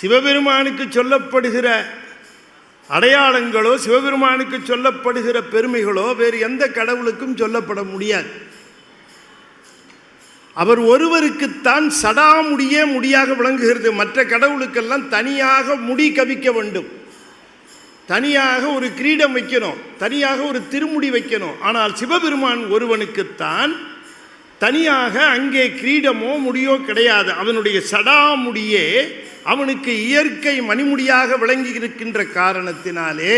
சிவபெருமானுக்கு சொல்லப்படுகிற அடையாளங்களோ சிவபெருமானுக்கு சொல்லப்படுகிற பெருமைகளோ வேறு எந்த கடவுளுக்கும் சொல்லப்பட முடியாது. அவர் ஒருவருக்குத்தான் சடாமுடியே முடியாக விளங்குகிறது. மற்ற கடவுளுக்கெல்லாம் தனியாக முடி கவிக்க வேண்டும். தனியாக ஒரு கிரீடம் வைக்கணும். தனியாக ஒரு திருமுடி வைக்கணும். ஆனால் சிவபெருமான் ஒருவனுக்குத்தான் தனியாக அங்கே கிரீடமோ முடியோ கிடையாது. அவனுடைய சடாமுடியே அவனுக்கு இயற்கை மணிமுடியாக விளங்கி இருக்கின்ற காரணத்தினாலே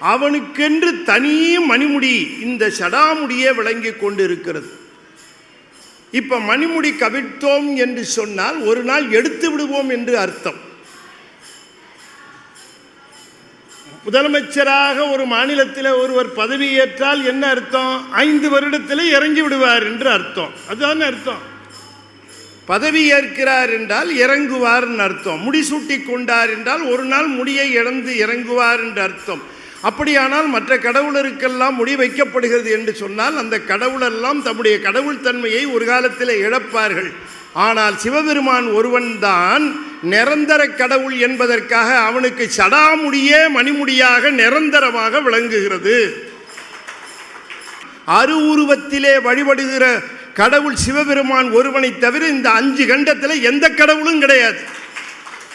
அவனுக்கென்று தனி மணிமுடி இந்த சடாமுடியே விளங்கி கொண்டு இருக்கிறது மணிமுடி கவிழ்த்தோம் என்று சொன்னால் ஒரு நாள் எடுத்து விடுவோம் என்று அர்த்தம். முதலமைச்சராக ஒரு மாநிலத்தில் ஒருவர் பதவியேற்றால் என்ன அர்த்தம்? ஐந்து வருடத்தில் இறங்கி விடுவார் என்று அர்த்தம். அதுதான் அர்த்தம். பதவி ஏற்கிறார் என்றால் இறங்குவார்னு அர்த்தம். முடிசூட்டி கொண்டார் என்றால் ஒரு நாள் முடியை இழந்து இறங்குவார் என்று அர்த்தம். அப்படியானால் மற்ற கடவுளருக்கெல்லாம் முடி வைக்கப்படுகிறது என்று சொன்னால் அந்த கடவுளெல்லாம் தம்முடைய கடவுள் தன்மையை ஒரு காலத்தில் இழப்பார்கள். ஆனால் சிவபெருமான் ஒருவன்தான் நிரந்தர கடவுள் என்பதற்காக அவனுக்கு சடாமுடியே மணிமுடியாக நிரந்தரமாக விளங்குகிறது. அரு உருவத்திலே வழிபடுகிற கடவுள் சிவபெருமான் ஒருவனை தவிர இந்த அஞ்சு கண்டத்தில் எந்த கடவுளும் கிடையாது.